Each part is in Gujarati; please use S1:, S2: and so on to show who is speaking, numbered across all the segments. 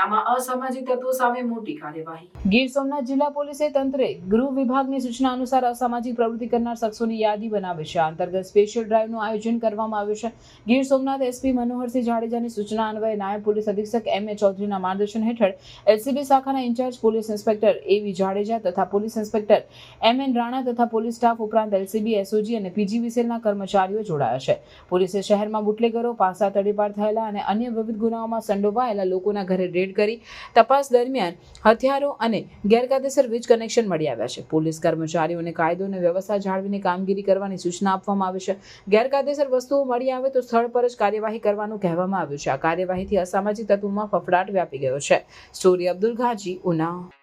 S1: ઉનામાં અસામાજિક તત્વો સામે મોટી કાર્યવાહી.
S2: ગીર સોમનાથ જિલ્લા પોલીસે તંત્રે ગૃહ વિભાગની સૂચના અનુસાર અસામાજિક પ્રવૃત્તિ કરનાર શખ્સોની યાદી બનાવી છે. અંતર્ગત સ્પેશિયલ ડ્રાઈવનું આયોજન કરવામાં આવ્યું છે. ગીર સોમનાથ એસપી મનોહરસિંહ જાડેજાની સૂચના અન્વયે નાયબ પોલીસ અધિક્ષક એમ એ ચૌધરીના માર્ગદર્શન હેઠળ એલસીબી શાખાના ઇન્ચાર્જ પોલીસ ઇન્સ્પેક્ટર એવી જાડેજા તથા police inspector M N Rana તથા પોલીસ સ્ટાફ ઉપરાંત એલસીબી, એસઓજી અને પીજીવીસીએલના કર્મચારીઓ જોડાયા છે. પોલીસે શહેરમાં બુટલેગરો, પાસા તડીપાર થયેલા અને અન્ય વિવિધ ગુનાઓમાં સંડોવાયેલા લોકોના ઘરે રેડ કરી તપાસ દરમિયાન હથિયારો અને ગેરકાયદેસર વીજ કનેક્શન મળી આવ્યા છે. પોલીસ કર્મચારીઓને કાયદો અને વ્યવસ્થા જાળવીને કામગીરી કરવાની સૂચના આપવામાં આવી છે. ગેરકાયદેસર વસ્તુઓ મળી આવે તો સ્થળ પર જ કાર્યવાહી કરવાનું કહેવામાં આવ્યું છે. આ કાર્યવાહીથી અસામાજિક તત્વોમાં ફફડાટ વ્યાપી ગયો છે. સ્ટોરી અબ્દુલ ઘાજી, ઉના.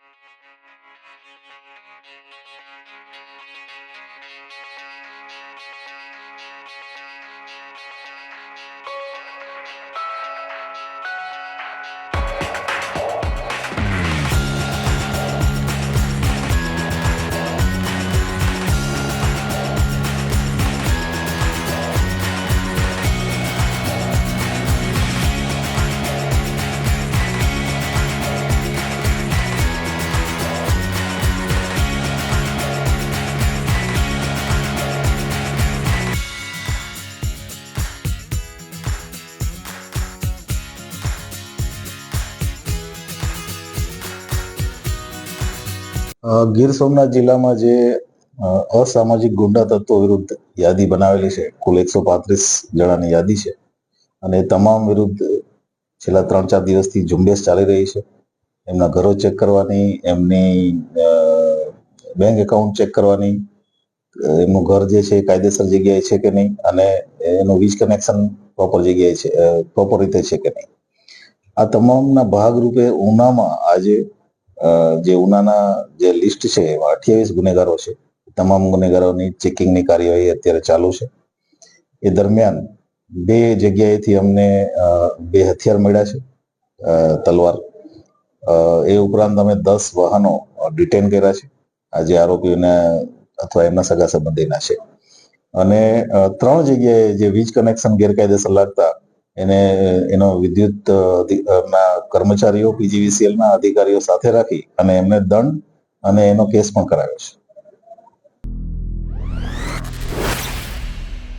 S3: ગીર સોમનાથ જિલ્લામાં જે અસામાજિક ગુંડા તત્વો વિરુદ્ધ યાદી બનાવેલી છે, કુલ એકસો પાંત્રીસ જણાની યાદી છે. અને તમામ વિરુદ્ધ છેલ્લા ત્રણ ચાર દિવસથી ઝુંબેશ ચાલી રહી છે. એમના ઘરો ચેક કરવાની, એમની બેંક એકાઉન્ટ ચેક કરવાની એમનું ઘર જે છે કાયદેસર જગ્યાએ છે કે નહીં, અને એનું વીજ કનેક્શન પ્રોપર જગ્યાએ છે પ્રોપર રીતે છે કે નહીં. આ તમામના ભાગરૂપે ઉનામાં આજે જે ઉનાના જે લિસ્ટ છે એમાં અઠ્યાવીસ ગુનેગારો છે. તમામ ગુનેગારોની ચેકિંગની કાર્યવાહી અત્યારે ચાલુ છે. એ દરમિયાન બે જગ્યાએથી અમને બે હથિયાર મળ્યા છે તલવાર. એ ઉપરાંત અમે દસ વાહનો ડિટેન કર્યા છે. આ જે આરોપીઓને અથવા એમના સગા સંબંધીના છે. અને ત્રણ જગ્યાએ જે વીજ કનેક્શન ગેરકાયદેસર લાગતા એને, એનો વિદ્યુત ના કર્મચારીઓ પીજીવીસીએલના અધિકારીઓ સાથે રાખી અને એમને દંડ અને એનો કેસ પણ કરાવ્યો છે.